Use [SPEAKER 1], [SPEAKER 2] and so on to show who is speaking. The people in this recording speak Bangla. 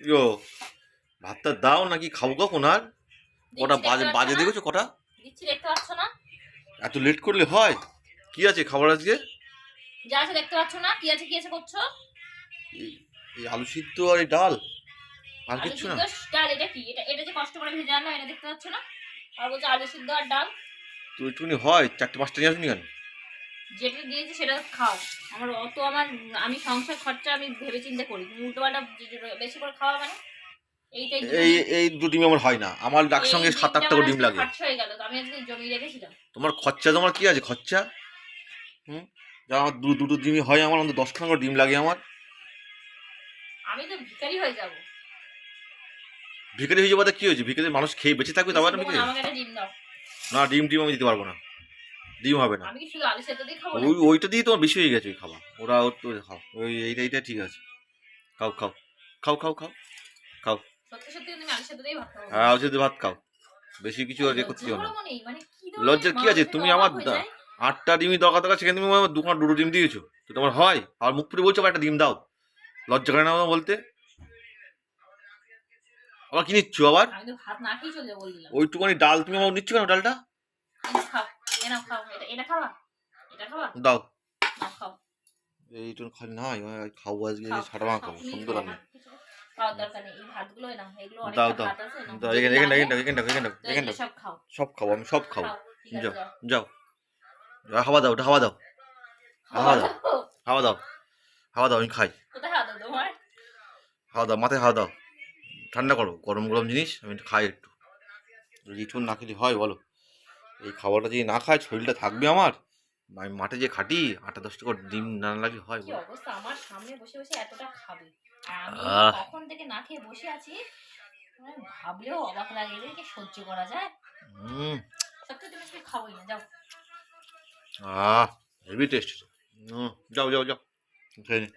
[SPEAKER 1] ইয়ো ভাতটা দাও নাকি খাব কখন আর? কটা বাজে বাজে? দেখেছ কটা?
[SPEAKER 2] দেখতে পাচ্ছ না?
[SPEAKER 1] এত লেট করলে হয়? কি আছে খাবার আজকে?
[SPEAKER 2] যা আছে দেখতে পাচ্ছ না? কি আছে কি আছে করছ?
[SPEAKER 1] এই- আলু সিদ্ধ আর এই ডাল। আর কিচ্ছু না?
[SPEAKER 2] ডাল এটা কি? এটা এটা যে কষ্ট করে ভেজে আনলাম এটা দেখতে পাচ্ছ না? আর বলছে আলু সিদ্ধ আর ডাল।
[SPEAKER 1] তো একটুখানি হয় চারটে পাঁচটা নিয়ে আসুনি কেন?
[SPEAKER 2] যেটা দিয়েছি সেটা খাও। আমার অত আমার আমি সংসার খরচা আমি ভেবে চিন্তে করি। তুমি উল্টো বেশি করে খাওয়া মানে? এইটাই
[SPEAKER 1] এই এই ডিম আমার হয় না। আমার সাত আটটা করে ডিম লাগে।
[SPEAKER 2] খরচা হয়ে গেল। আমি আজকে জমি রেখেছিলাম।
[SPEAKER 1] তোমার খরচা তোমার কি আছে খরচা? হুম? যা আমার দু দুটো ডিমই হয় আমার অন্তত দশখানা করে ডিম লাগে আমার।
[SPEAKER 2] আমি তো ভিখারি হয়ে যাব।
[SPEAKER 1] ভিখারি হয়ে যাবে কি হয়েছে? ভিখারি মানুষ খেয়ে বেঁচে থাকবে তারপর আমি
[SPEAKER 2] বোন, আমাকে একটা ডিম দাও।
[SPEAKER 1] না ডিম ডিম আমি দিতে পারব না। ডিম হবে না।
[SPEAKER 2] আমি কি শুধু আলু সেদ্ধ দিয়ে খাব
[SPEAKER 1] ওই ওইটা দিয়ে তোমার বেশি হয়ে গেছে ওই খাবার। ওরা ওর তো খাও। ওই এইটা এইটা ঠিক আছে। খাও খাও। খাও খাও খাও। খাও। হ্যাঁ আলু সেদ্ধ ভাত খাও। বেশি কিছু আর করতে দিও না।
[SPEAKER 2] লজ্জা মানে কি
[SPEAKER 1] লজ্জার কি আছে? তুমি আমার। আটটা ডিমই দরকার দরকার সেখানে তুমি আমার দোকান দুটো ডিম দিয়েছ। তো তোমার হয়? আর মুখ পুরে বলছো একটা ডিম দাও। লজ্জা করে না বলতে? আবার কি নিচ্ছ আবার?
[SPEAKER 2] আমি তো ভাত না খেয়ে চলে যাব বললাম
[SPEAKER 1] ওইটুখানি ডাল তুমি আমার নিচ্ছ কেন ডালটা?
[SPEAKER 2] খাও খাও এটা এটা খাবা এটা খাবা
[SPEAKER 1] দাও
[SPEAKER 2] নাও খাও
[SPEAKER 1] এইটুকু খালি নাই খাব আজকে খাব সুন্দর
[SPEAKER 2] খাও,
[SPEAKER 1] রান্না
[SPEAKER 2] খাওয়ার দরকার নেই এই ভাতগুলো নাও এগুলো অনেক
[SPEAKER 1] দাও, দাও।
[SPEAKER 2] ভাত আছে
[SPEAKER 1] দাও এখানে এখানে
[SPEAKER 2] লাগে,
[SPEAKER 1] এখানে এখানে এখানে এখানে
[SPEAKER 2] সব খাও
[SPEAKER 1] সব খাব আমি সব
[SPEAKER 2] খাও,
[SPEAKER 1] যাও
[SPEAKER 2] যাও।
[SPEAKER 1] হাওয়া দাও ওটা হাওয়া দাও হাওয়া দাও। হাওয়া দাও হাওয়া দাও আমি খাই
[SPEAKER 2] দাও
[SPEAKER 1] হাওয়া দাও মাথায় হাওয়া দাও ঠান্ডা করো গরম গরম জিনিস আমি খাই একটু রিঠুন না খেলে হয় বলো এই খাবারটা যদি না খায় শরীরটা থাকবে আমার? আমি মাঠে যে খাটি আটটা দশটা করে ডিম না লাগলে হয়
[SPEAKER 2] কি
[SPEAKER 1] বলো?
[SPEAKER 2] অবস্থা? আমার সামনে বসে বসে এতটা খাবে। আর আমি কখন থেকে না খেয়ে বসে আছি ভাবলেও অবাক লাগে। এদেরকে সহ্য করা যায়?
[SPEAKER 1] হুম।
[SPEAKER 2] সত্যি তুমি আজকে খাবোই না যাও।
[SPEAKER 1] আহ হেভি টেস্ট যাও যাও যাও। খেয়ে নে।